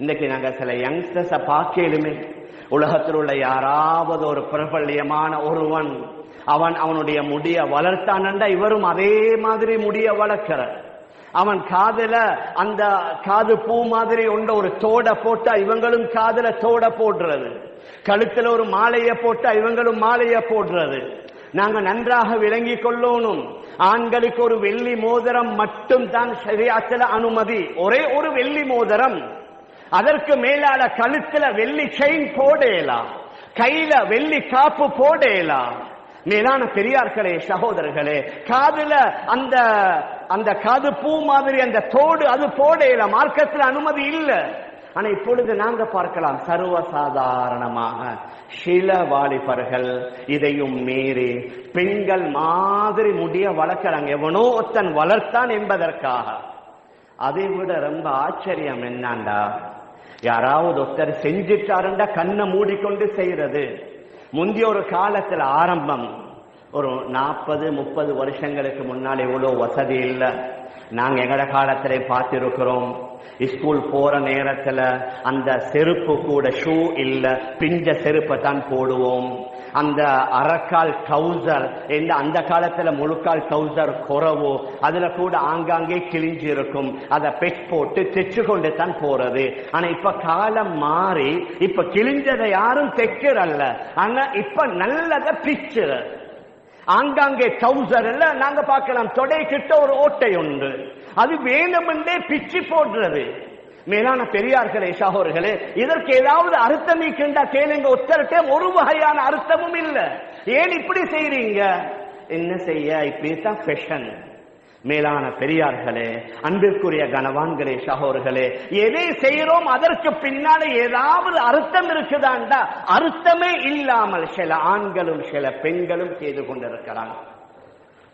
இன்னைக்கு நாங்க சில யங்ஸ்டர்ஸ பார்க்கலுமே. உலகத்தில் உள்ள யாராவது ஒரு பிரபல்யமான ஒருவன் அவன் அவனுடைய முடிய வளர்த்தானண்டா இவரும் அதே மாதிரி முடிய வளர்க்கிற அவன் காதல அந்த காது பூ மாதிரி உண்ட ஒரு தோட போட்டா இவங்களும் காதல தோட போடுறது. கழுத்துல ஒரு மாலைய போட்டா இவங்களும் மாலைய போடுறது. நாங்க நன்றாக விளங்கி கொள்ளணும். ஆண்களுக்கு ஒரு வெள்ளி மோதிரம் மட்டும் தான் சரியாச்சல அனுமதி. ஒரே ஒரு வெள்ளி மோதிரம். அதற்கு மேலால கழுத்துல வெள்ளி செயின் போடலாம் கையில வெள்ளி காப்பு போடலாம் மேலான பெரியார்களே சகோதரர்களே காதுல அந்த அந்த காது பூ மாதிரி அந்த தோடு அது போடல மார்க்கத்தில் அனுமதி இல்ல. ஆனா இப்பொழுது நாங்க பார்க்கலாம் சர்வசாதாரணமாக சில வாலிபர்கள் இதையும் மீறி பெண்கள் மாதிரி முடிய வளர்க்கிறாங்க. எவனோ ஒருத்தன் வளர்த்தான் என்பதற்காக. அதை விட ரொம்ப ஆச்சரியம் என்னண்டா? யாராவது ஒருத்தர் செஞ்சிட்டாருண்டா கண்ணை மூடிக்கொண்டு செய்யறது. முந்தைய ஒரு காலத்துல ஆரம்பம் ஒரு நாற்பது முப்பது வருஷங்களுக்கு முன்னால் எவ்வளோ வசதி இல்லை. நாங்க எங்கட காலத்தில் பார்த்திருக்கிறோம் ஸ்கூல் போற நேரத்துல அந்த செருப்பு கூட ஷூ இல்ல பிஞ்ச செருப்பை தான் போடுவோம். அந்த அறக்கால் டவுசர் இந்த அந்த காலத்துல முழுக்கால் டவுசர் குறவோ அதுல கூட ஆங்காங்கே கிழிஞ்சு இருக்கும் அதை பெட் போட்டு தைச்சு கொண்டு தான் போறது. ஆனா இப்ப காலம் மாறி இப்ப கிழிஞ்சதை யாரும் தைக்கிறல்ல. ஆனா இப்ப நல்லத பிச்சுற. ஆங்காங்கே டவுசர் எல்லாம் நாங்க பார்க்கலாம். தொடை கிட்ட ஒரு ஓட்டை உண்டு. அது வேணுமென்றே பிச்சு போடுறது. மேலான பெரியார்களே சகோதரர்களே இதற்கு ஏதாவது அர்த்தம் இருக்கின்றா கேளுங்க. உத்தரட்டே ஒரு வகையான அர்த்தமும் இல்ல. ஏன் இப்படி செய்றீங்க? என்ன செய்ய? இப்படித்தான் ஃபேஷன் மேலான பெரியார்களே அன்பிற்குரிய கனவான்களே சகோதரர்களே எதை செய்கிறோம் அதற்கு பின்னால ஏதாவது அர்த்தம் இருக்குதாண்டா? அர்த்தமே இல்லாமல் சில ஆண்களும் சில பெண்களும் செய்து கொண்டிருக்கிறாங்க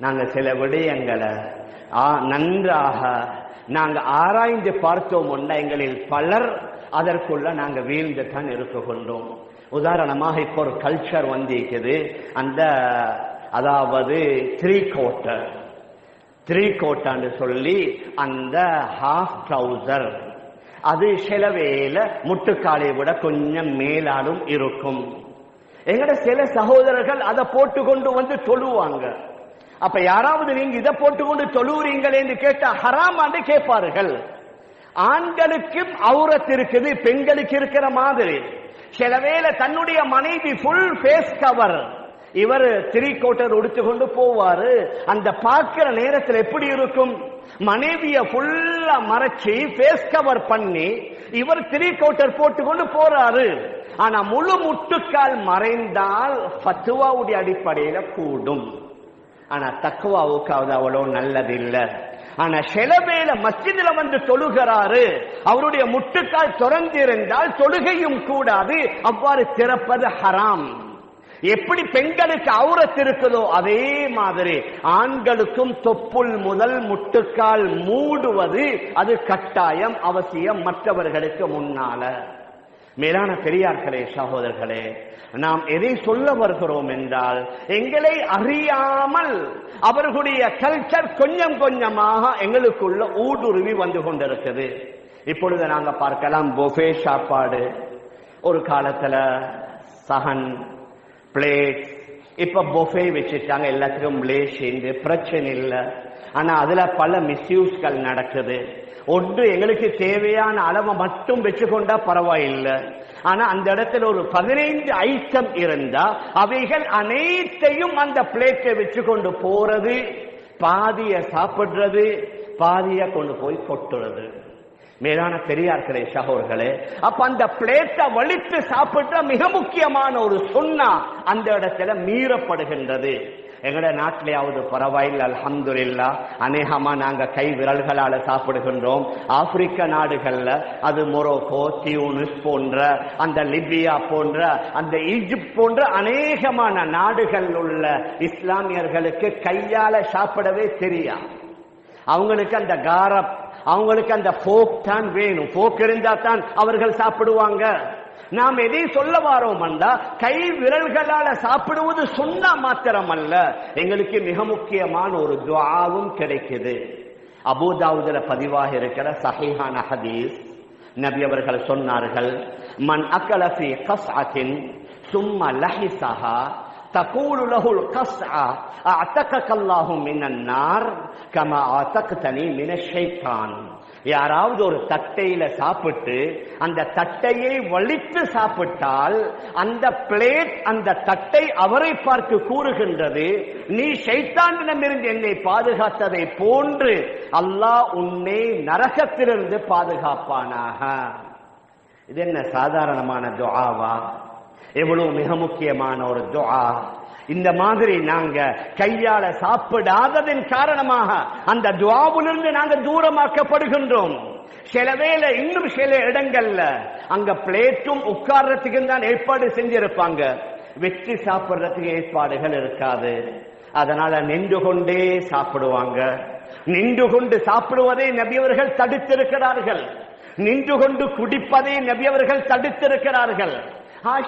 நாங்கள் சில விடயங்களை ஆ, நன்றாக நாங்கள் ஆராய்ந்து பார்த்தோம். உண்டா எங்களில் பலர் அதற்குள்ள நாங்கள் வீழ்ந்து தான் கொண்டோம். உதாரணமாக இப்போ ஒரு கல்ச்சர் வந்திருக்குது. அந்த அதாவது த்ரீ கோட்டர் த்ரீ கோட்டான்னு சொல்லி அந்த ஹாஃப் ட்ரௌசர் அது சில வேலை முட்டுக்காலை விட கொஞ்சம் மேலாலும் இருக்கும். எங்கட சில சகோதரர்கள் அதை போட்டு கொண்டு வந்து தொழுவாங்க. அப்ப யாராவது நீங்க இதை போட்டுக்கொண்டு தொழுவுறீங்களேன்னு கேட்டா ஹராமான்னு கேட்பார்கள். ஆண்களுக்கும் அவுரத் இருக்குது பெண்களுக்கு இருக்கிற மாதிரி. சில வேளை தன்னுடைய மனைவி ஃபுல் ஃபேஸ் கவர் இவர் த்ரீ கோட்டர் உடுத்து கொண்டு போவாரு. அந்த பார்க்கிற நேரத்தில் எப்படி இருக்கும்? மனைவிய ஃபுல்லா மறைச்சி ஃபேஸ் கவர் பண்ணி இவர் த்ரீ கோட்டர் போட்டுக்கொண்டு போறாரு. ஆனா முழு முட்டுக்கால் மறைந்தால் ஃபத்துவாவுடைய அடிப்படையில கூடும். ஆனா தக்குவாவுக்காவது அது நல்லது இல்லை ஆனா சில வேளை வந்து தொழுகிறாரு. அவருடைய முட்டுக்கால் திறந்திருந்தால் தொழுகையும் கூடாது. அவ்வாறு திறப்பது ஹராம். எப்படி பெண்களுக்கு அவுரத் இருக்குதோ அதே மாதிரி ஆண்களுக்கும் தொப்புள் முதல் முட்டுக்கால் மூடுவது அது கட்டாயம் அவசியம் மற்றவர்களுக்கு முன்னால. மேலான பெரியார்களே சகோதரர்களே நாம் எதை சொல்ல வருகிறோம் என்றால் எங்களை அறியாமல் அவர்களுடைய கல்ச்சர் கொஞ்சம் கொஞ்சமாக எங்களுக்குள்ள ஊடுருவி வந்து கொண்டிருக்குது. இப்பொழுது நாங்க பார்க்கலாம் பொஃபே சாப்பாடு. ஒரு காலத்துல சகன் பிளேட் இப்ப பொஃபே வச்சுட்டாங்க எல்லாத்துக்கும் லேஷிந்து பிரச்சனை இல்லை. ஆனா அதுல பல மிஸ்யூஸ்கள் நடக்குது. ஒன்று எங்களுக்கு தேவையான அளவை மட்டும் வச்சுக்கொண்டா பரவாயில்லை. ஆனா அந்த இடத்துல ஒரு பதினைந்து ஐட்டம் இருந்தா அவைகள் அனைத்தையும் அந்த பிளேட்டை வச்சு கொண்டு போறது பாதிய சாப்பிடுறது பாதிய கொண்டு போய் கொட்டுறது. மேலான பெரியார்களே சகோர்களே அப்ப அந்த பிளேட்டை வலித்து சாப்பிடுற மிக முக்கியமான ஒரு சொன்னா அந்த இடத்துல மீறப்படுகின்றது. எங்கட நாட்டிலேயாவது பரவாயில்ல அல்ஹம்துலில்லா. அநேகமா நாங்க கை விரல்களால சாப்பிடுகின்றோம். ஆப்பிரிக்க நாடுகள்ல அது மொரோக்கோ தியூனிஸ் போன்ற அந்த லிபியா போன்ற அந்த ஈஜிப்ட் போன்ற அநேகமான நாடுகள் உள்ள இஸ்லாமியர்களுக்கு கையால சாப்பிடவே தெரியா அவங்களுக்கு அந்த காரப் அவங்களுக்கு அந்த போக் தான் வேணும். போக் இருந்தா தான் அவர்கள் சாப்பிடுவாங்க. நாம் எதை சொல்ல வாரோம் என்றா கை விரல்களால சாப்பிடுவது சொன்னா மாத்திரம் அல்ல எங்களுக்கு மிக முக்கியமான ஒரு துவாவும் கிடைக்குது அபூதாவுதுல பதிவாக இருக்கிற சஹீஹான ஹதீஸ் நபி அவர்கள் சொன்னார்கள் மன் அக்கலஃபி கஸ்அத்தின் சும்ம லஹிசஹா تقول له القصعة أعتقك الله من النار كما أعتقتني من الشيطان யாராவது ஒரு தட்டையில சாப்பிட்டு அந்த தட்டையை வலித்து சாப்பிட்டால் அந்த பிளேட் அந்த தட்டை அவரை பார்த்து கூறுகின்றது நீ சைத்தாண்டிடமிருந்து என்னை பாதுகாத்ததை போன்று அல்லாஹ் உன்னை நரகத்திலிருந்து பாதுகாப்பானாக. இது என்ன சாதாரணமான துஆவா? எவ்வளவு மிக முக்கியமான ஒரு துஆ. இந்த மாதிரி நாங்க கையால சாப்பிடாததின் காரணமாக அந்த துவாவிலிருந்து நாங்க தூரமாக்கப்படுகின்றோம். சில வேளை இன்னும் சில இடங்கள்ல அங்க பிளேட்டும் உட்கார்றதுக்கு தான் ஏற்பாடு செஞ்சிருப்பாங்க. வெற்றி சாப்பிடுறதுக்கு ஏற்பாடுகள் இருக்காது. அதனால நின்று கொண்டே சாப்பிடுவாங்க. நின்று கொண்டு சாப்பிடுவதை நபியவர்கள் தடுத்திருக்கிறார்கள். நின்று கொண்டு குடிப்பதை நபியவர்கள் தடுத்திருக்கிறார்கள்.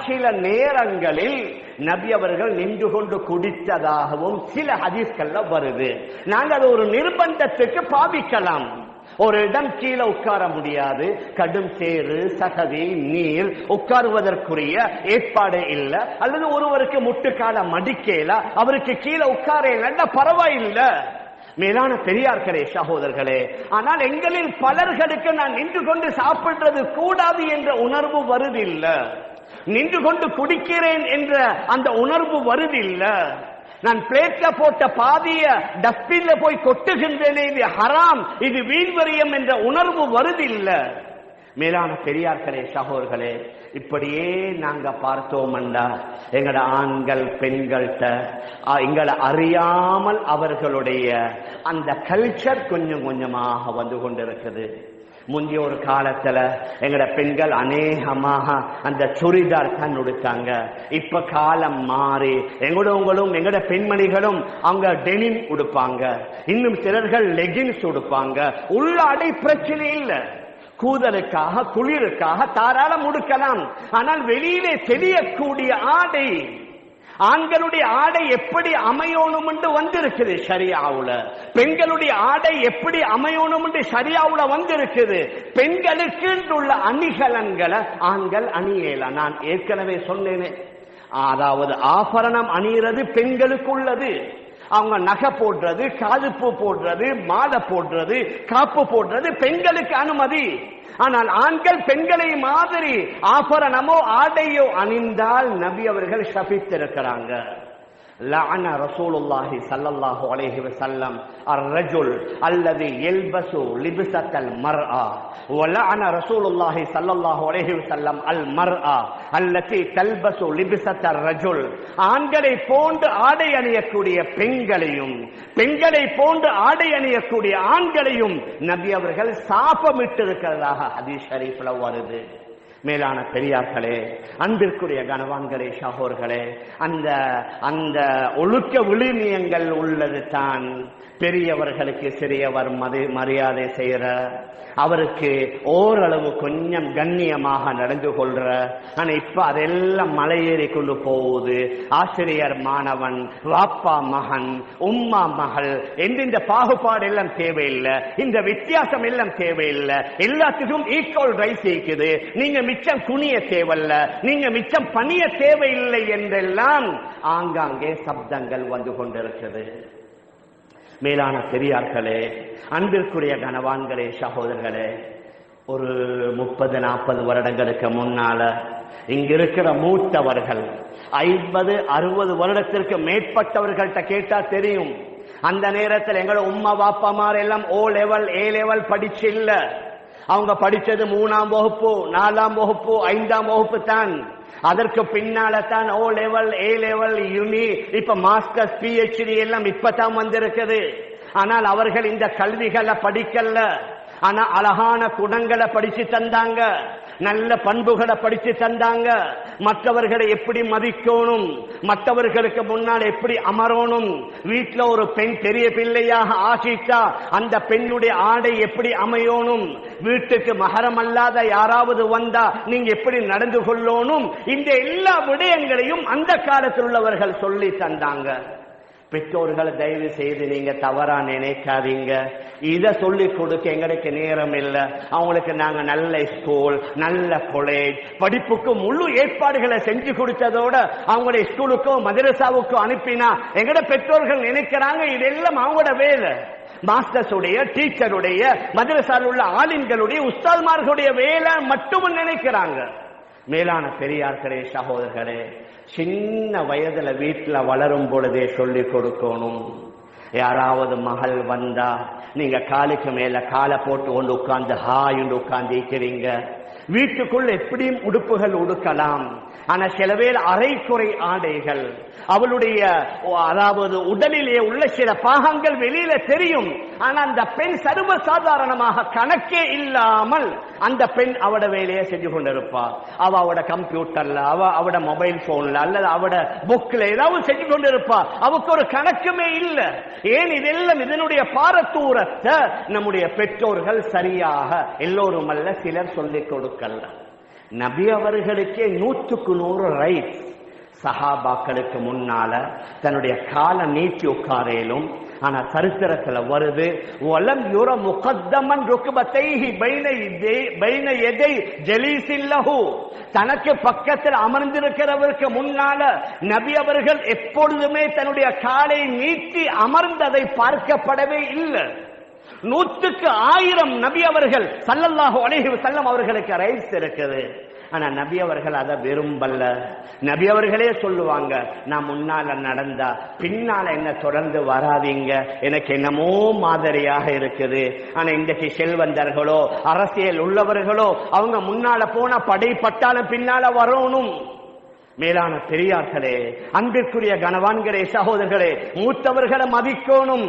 சில நேரங்களில் நபி அவர்கள் நின்று கொண்டு குடித்ததாகவும் சில ஹதீஸ்கள்ல வருது. நாங்க அதை ஒரு நிர்பந்தத்துக்கு பாவிக்கலாம். ஒரு இடம் கீழே உட்கார முடியாது. கடும் சேறு சகதி நீர் உட்காருவதற்குரிய ஏற்பாடு இல்ல. அல்லது ஒருவருக்கு முட்டுக்கால மடிக்கல அவருக்கு கீழே உட்கார இல்லைன்னா பரவாயில்லை. மேலான பெரியார்களே சகோதரர்களே ஆனால் எங்களில் பலர்களுக்கு நான் நின்று கொண்டு சாப்பிடுறது கூடாது என்ற உணர்வு வருதில்லை. நின்று கொண்டு குடிக்கிறேன் என்ற அந்த உணர்வு வருதில்ல. நான் பிளேட்ல போட்ட பாதிய டஸ்ட்பின்ல போய் கொட்டுகின்றேனே இது ஹராம் இது வீண்வரியம் என்ற உணர்வு வருதில்லை. மேலான பெரியார்களே சகோதர்களே இப்படியே நாங்க பார்த்தோம்டா எங்கட ஆண்கள் பெண்கள்கிட்ட எங்களை அறியாமல் அவர்களுடைய அந்த கல்ச்சர் கொஞ்சம் கொஞ்சமாக வந்து கொண்டிருக்குது. முந்தைய ஒரு காலத்துல எங்கட பெண்கள் அநேகமாக அந்த சுடிதார் தான் உடுத்தாங்க. இப்ப காலம் மாறி எங்களும் எங்கட பெண்மணிகளும் அவங்க டெனிம் உடுப்பாங்க. இன்னும் சிலர்கள் லெகின்ஸ் உடுப்பாங்க. உள்ளாடை பிரச்சனை இல்லை. கூதலுக்காக குளிருக்காக தாராளம் உடுக்கலாம். ஆனால் வெளியிலே தெரியக்கூடிய ஆடை ஆண்களுடைய ஆடை எப்படி அமையணும் என்று வந்திருக்குது சரியாவுல பெண்களுடைய ஆடை எப்படி அமையணும் என்று சரியாவுல வந்திருக்குது? பெண்களுக்கு உள்ள அணிகலன்களை ஆண்கள் அணியல. நான் ஏற்கனவே சொன்னேனே. அதாவது ஆபரணம் அணிகிறது பெண்களுக்கு உள்ளது அவங்க நகை போடுறது காதுப்பு போடுறது மாலை போடுறது காப்பு போடுறது பெண்களுக்கு அனுமதி. ஆனால் ஆண்கள் பெண்களை மாதிரி ஆபரணமோ ஆடையோ அணிந்தால் நபி அவர்கள் சபித்திருக்கிறாங்க. لعن رسول الله صلى الله عليه وسلم الرجل الذي يلبس لبسة المرأة ولعن رسول الله صلى الله عليه وسلم المرأة التي تلبس لبسة الرجل ஆண்களை போன்று ஆடை அணியக்கூடிய பெண்களையும் பெண்களை போன்று ஆடை அணியக்கூடிய ஆண்களையும் நபி அவர்கள் சாபமிட்டிருக்கிறதாக ஹதீஸ் ஷரீஃப்ல வருது மேலான பெரியார்களே அன்பிற்குரிய கனவான்களே சகோர்களே அந்த அந்த ஒழுக்க விழுமியங்கள் உள்ளது தான் பெரியவர்களுக்கு சிறியவர் மதி மரியாதை செய்கிற அவருக்கு ஓரளவு கொஞ்சம் கண்ணியமாக நடந்து கொள்ற ஆனா இப்ப அதெல்லாம் மலையேறி கொண்டு போகுது. ஆசிரியர் மாணவன் வாப்பா மகன் உம்மா மகள் எந்த இந்த பாகுபாடு எல்லாம் தேவையில்லை இந்த வித்தியாசம் எல்லாம் தேவையில்லை எல்லாத்துக்கும் ஈக்குவல் ரைஸ் இருக்குது. நீங்க மிச்சம் குனிய தேவல்ல. நீங்க மிச்சம் பணிய தேவையில்லை என்றெல்லாம் ஆங்காங்கே சப்தங்கள் வந்து கொண்டிருக்கிறது. மேலான பெரியார்களே அன்பிற்குரிய கனவான்களே சகோதரர்களே ஒரு முப்பது நாற்பது வருடங்களுக்கு முன்னால இங்க இருக்கிற மூத்தவர்கள் ஐம்பது அறுபது வருடத்திற்கு மேற்பட்டவர்கள்ட்ட கேட்டா தெரியும். அந்த நேரத்தில் எங்களோட உம்மா பாப்பா எல்லாம் ஓ லெவல் ஏ லெவல் படிச்சு இல்லை. அவங்க படிச்சது மூணாம் வகுப்பு நாலாம் வகுப்பு ஐந்தாம் வகுப்பு தான். அதற்கு பின்னால தான் O level A level uni இப்ப மாஸ்டர்ஸ் பிஹெச்டி எல்லாம் இப்பதான் வந்திருக்குது. ஆனால் அவர்கள் இந்த கல்விகளை படிக்கல. ஆனா அழகான குணங்களை படிச்சு தந்தாங்க. நல்ல பண்புகளை படித்து தந்தாங்க. மற்றவர்களை எப்படி மதிக்கணும்? மற்றவர்களுக்கு முன்னால் எப்படி அமரணும்? வீட்டில் ஒரு பெண் பெரிய பிள்ளையாக ஆசித்தா அந்த பெண்ணுடைய ஆடை எப்படி அமையணும்? வீட்டுக்கு மகரம் அல்லாத யாராவது வந்தா நீங்க எப்படி நடந்து கொள்ளணும்? இந்த எல்லா விடயங்களையும் அந்த காலத்தில் உள்ளவர்கள் சொல்லி தந்தாங்க. பெற்றோர்களை தயவு செய்து நீங்க தவறா நினைக்காதீங்க. இத சொல்லி கொடுக்க எங்களுக்கு நேரம் இல்லை. அவங்களுக்கு நாங்க நல்ல ஸ்கூல் நல்ல காலேஜ் படிப்புக்கு முழு ஏற்பாடுகளை செஞ்சு கொடுத்ததோட அவங்கள ஸ்கூலுக்கோ மதரசாவுக்கோ அனுப்பினா எங்கட பெற்றோர்கள் நினைக்கிறாங்க இதெல்லாம் அவங்களோட வேலை. மாஸ்டர்ஸ் உடைய டீச்சருடைய மதரசாவில் உள்ள ஆளுங்களுடைய உஸ்தால்மார்களுடைய வேலை மட்டும் நினைக்கிறாங்க. மேலான பெரியார்களே சகோதரர்களே சின்ன வயதுல வீட்டுல வளரும் பொழுதே சொல்லி கொடுக்கணும். யாராவது மகள் வந்தா நீங்க காலுக்கு மேல காலை போட்டு கொண்டு உட்கார்ந்து ஹாய் உட்கார்ந்து இருக்கிறீங்க வீட்டுக்குள் எப்படியும் உடுப்புகள் உடுக்கலாம். ஆனா சில பேர் அரைக்குறை ஆடைகள். அவளுடைய அதாவது உடலிலே உள்ள சில பாகங்கள் வெளியில தெரியும். ஆனா அந்த பெண் சர்வ சாதாரணமாக கணக்கே இல்லாமல் அந்த பெண் அவட வேலையை செஞ்சு கொண்டிருப்பா. அவ அவட கம்ப்யூட்டர்ல அவ அவட மொபைல் போன்ல அல்லது அவட புக்ல ஏதாவது செஞ்சு கொண்டிருப்பா. அவக்கு ஒரு கணக்குமே இல்ல. ஏன் இதெல்லாம் இதனுடைய பாரத்தூரத்தை நம்முடைய பெற்றோர்கள் சரியாக எல்லோரும் அல்ல சிலர் சொல்லிக் கொடுக்கல்ல நபி அவர்களுக்கே நூற்றுக்கு நூறு ரைட். சஹாபாக்களுக்கு முன்னால தன்னுடைய காலை நீட்டி உட்காரையிலும் ஆனா சரித்திரத்துல வருது வலம் யுர முகத்தமன் ருக்குபத்தைஹி பைன பைன எதை ஜலீசில்லஹு? தனக்கு பக்கத்தில் அமர்ந்திருக்கிறவருக்கு முன்னால நபி அவர்கள் எப்பொழுதுமே தன்னுடைய காலை நீட்டி அமர்ந்ததை பார்க்கப்படவே இல்லை. நூற்றுக்கு ஆயிரம் நபி அவர்கள் சல்லல்லாஹு அலைஹி வஸல்லம் அவர்களுக்கு ரைட்ஸ் இருக்குது. ஆனா நபி அவர்கள் அதை விரும்பல்ல நபி அவர்களே சொல்லுவாங்க நான் முன்னால நடந்தா பின்னால என்ன தொடர்ந்து வராதீங்க. எனக்கு என்னமோ மாதிரியாக இருக்குது. ஆனா இன்றைக்கு செல்வந்தர்களோ அரசியல் உள்ளவர்களோ அவங்க முன்னால போன படை பட்டாலும் பின்னால வரணும். மேலான பெரியார்களே அன்பிற்குரிய கனவான்களே சகோதரர்களே மூத்தவர்களை மதிக்கணும்.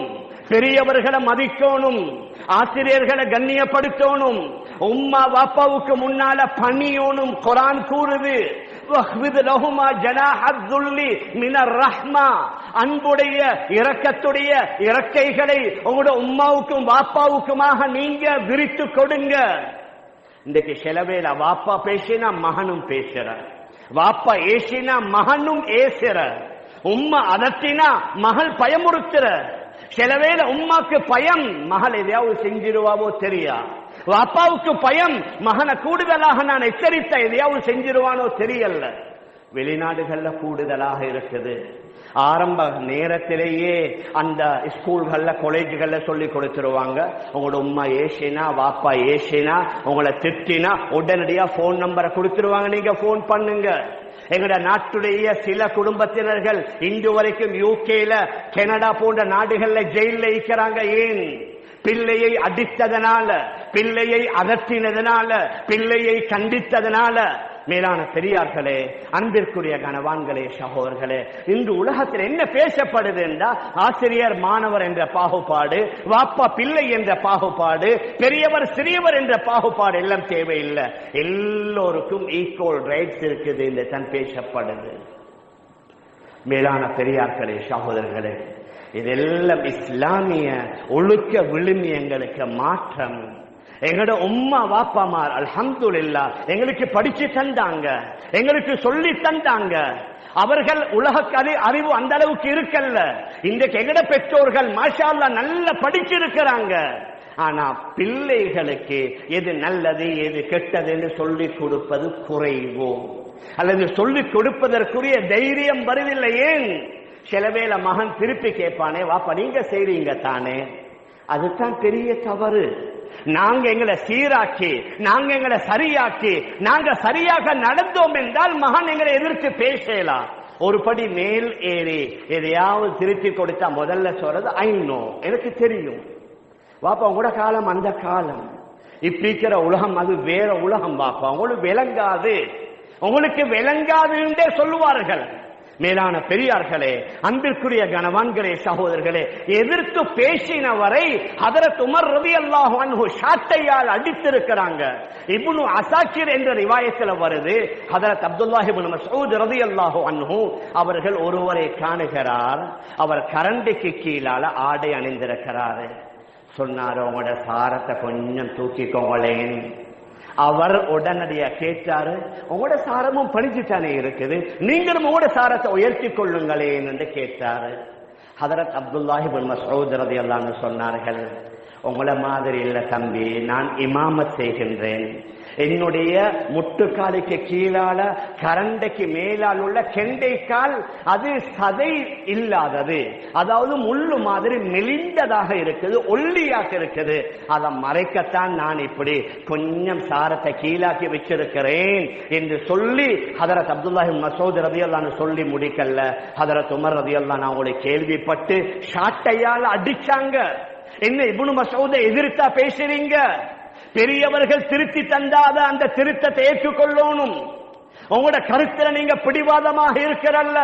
பெரியவர்களை மதிக்கணும் ஆசிரியர்களை கண்ணியப்படுத்தணும் உம்மா வாப்பாவுக்கு முன்னால பணியோனும் குரான் கூறுது. மினர் ரஹ்மா. அன்புடைய இரக்கத்துடைய இறக்கைகளை உங்களோட உம்மாவுக்கும் வாப்பாவுக்குமாக நீங்க விரித்து கொடுங்க. இன்றைக்கு சில வாப்பா பேசினா மகனும் பேசுற. வாப்பா ஏசினா மகனும் ஏசுற. உம்மா அதட்டினா மகள் பயமுறுத்துற. சில வேளை உம்மாக்கு பயம் மகள் எதையாவது செஞ்சிருவாவோ தெரியா? வாப்பாவுக்கு பயம் மகனை கூடுதலாக நான் எச்சரித்த எதையாவது செஞ்சிருவானோ தெரியல வெளிநாடுகள்ல கூடுதலாக இருக்குது. ஆரம்ப நேரத்திலேயே அந்த ஸ்கூல்கள்ல காலேஜ்கள்ல சொல்லி கொடுத்துருவாங்க. உங்களோட உம்மா ஏசினா வாப்பா ஏசினா உங்களை திட்டினா உடனடியா போன் நம்பரை கொடுத்துருவாங்க. நீங்க போன் பண்ணுங்க. எங்கட நாட்டுடைய சில குடும்பத்தினர்கள் இன்று வரைக்கும் யூகேல கனடா போன்ற நாடுகள்ல ஜெயில இருக்கிறாங்க ஏன்? பிள்ளையை அடித்ததனால பிள்ளையை அதட்டினதனால பிள்ளையை கண்டித்ததனால மேலான பெரியார்களே அன்பிற்குரிய கனவான்களே சகோதரர்களே இன்று உலகத்தில் என்ன பேசப்படுது என்றால் ஆசிரியர் மாணவர் என்ற பாகுபாடு வாப்பா பிள்ளை என்ற பாகுபாடு பெரியவர் சிறியவர் என்ற பாகுபாடு எல்லாம் தேவையில்லை. எல்லோருக்கும் ஈக்குவல் ரைட்ஸ் இருக்குது என்று தான் பேசப்படுது. மேலான பெரியார்களே சகோதரர்களே இதெல்லாம் இஸ்லாமிய ஒழுக்க விழுமியங்களுக்கு மாற்றம். எங்களோட உம்மா வாப்பாமார் அல்ஹம்துலில்லா எங்களுக்கு படிச்சு தந்தாங்க எங்களுக்கு சொல்லி தந்தாங்க. அவர்கள் உலக கதை அறிவு அந்த அளவுக்கு இருக்கல்ல. இன்றைக்கு எங்கட பெற்றோர்கள் மாஷா நல்லா நல்ல படிச்சிருக்கிறாங்க. ஆனா பிள்ளைகளுக்கு எது நல்லது எது கெட்டது என்று சொல்லிக் கொடுப்பது குறைவோ? அல்லது சொல்லிக் கொடுப்பதற்குரிய தைரியம் வருவதில்லை ஏன்? சில வேளை மகன் திருப்பி கேட்பானே வாப்பா நீங்க செய்றீங்க தானே? அதுதான் பெரிய தவறு. நாங்க எங்களை சீராக்கி நாங்க எங்களை சரியாக்கி நாங்க சரியாக நடந்தோம் என்றால் மகன் எங்களை எதிர்த்து பேசலாம். ஒரு படி மேல் ஏறி எதையாவது திருத்தி கொடுத்தா முதல்ல சொல்றது ஐநோ எனக்கு தெரியும். வாப்பா உங்களோட காலம் அந்த காலம். இப்ப இருக்கிற உலகம் அது வேற உலகம் வாப்பா. உங்களுக்கு விளங்காது. உங்களுக்கு விளங்காதுன்றே சொல்லுவார்கள். மேலான பெரியார்களே அன்பிற்குரிய கனவான்களே சகோதரர்களே எதிர்த்து பேசினவரை ஹதரத் உமர் ரவி அல்லாஹ் சாட்டையால் ஷாட்டையால் அடித்திருக்கிறாங்க. இப்னு அசாக்கிர் என்ற ரிவாயத்தில் வருது ஹதரத் அப்துல்லாஹி மசூத் மஸ்ஊத் ரதி அல்லாஹு அன்ஹு அவர்கள் ஒருவரை காணுகிறார் அவர் கரண்டிக்கு கீழால ஆடை அணிந்திருக்கிறாரு. சொன்னார் உங்களோட சாரத்தை கொஞ்சம் தூக்கிக்கோங்களேன். அவர் உடனடியா கேட்டாரு உங்களோட சாரமும் படிச்சுட்டானே இருக்குது. நீங்களும் உங்களோட சாரத்தை உயர்த்தி கொள்ளுங்களேன் என்று கேட்டாரு. ஹதரத் அப்துல்லாஹி பின் மசூத் எல்லாம் சொன்னார்கள் உங்களை மாதிரி இல்ல தம்பி நான் இமாமத் செய்கின்றேன். என்னுடைய முட்டுக்காலுக்கு கீழால கரண்டைக்கு மேலால் உள்ள கெண்டைக்கால் அது சதை இல்லாதது. அதாவது முள்ளு மாதிரி மெலிந்ததாக இருக்குது ஒல்லியாக இருக்குது. அதை மறைக்கத்தான் நான் இப்படி கொஞ்சம் சாரத்தை கீழாக்கி வச்சிருக்கிறேன் என்று சொல்லி ஹதரத் அப்துல்லாஹி மசூத் ரதியல்லான்னு சொல்லி முடிக்கல ஹதரத் உமர் ரதியல்லான் அவங்களை கேள்விப்பட்டு ஷாட்டையால் அடிச்சாங்க. என்ன இபுனு மசோதை எதிர்த்தா பேசுறீங்க? பெரியவர்கள் திருத்தி தந்தாத அந்த திருத்தத்தை ஏற்றுக்கொள்ளணும். உங்களோட கருத்துல நீங்க பிடிவாதமாக இருக்கிறல்ல.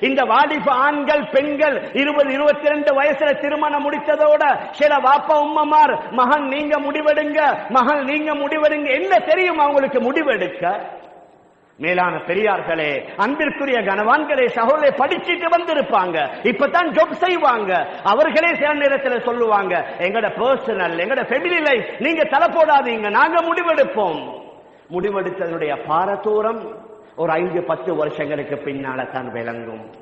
இந்த வாலிப ஆண்கள் பெண்கள் இருபது இருபத்தி ரெண்டு வயசுல திருமணம் முடித்ததோட சில வாப்பா உம்மமார் மகன் நீங்க முடிவெடுங்க மகள் நீங்க முடிவெடுங்க என்ன தெரியும் அவங்களுக்கு முடிவெடுக்க? மேலான பெரியார்களே அன்பிற்குரிய கனவான்களே சகோதரே படிச்சுட்டு வந்திருப்பாங்க. இப்பதான் ஜாப் செய்வாங்க. அவர்களே சில நேரத்தில் சொல்லுவாங்க எங்கட பர்சனல் எங்கட ஃபெமிலி லைஃப் நீங்க தலை போடாதீங்க நாங்க முடிவெடுப்போம். முடிவெடுத்ததனுடைய பாரதூரம் ஒரு ஐந்து பத்து வருஷங்களுக்கு பின்னால தான் விளங்கும்.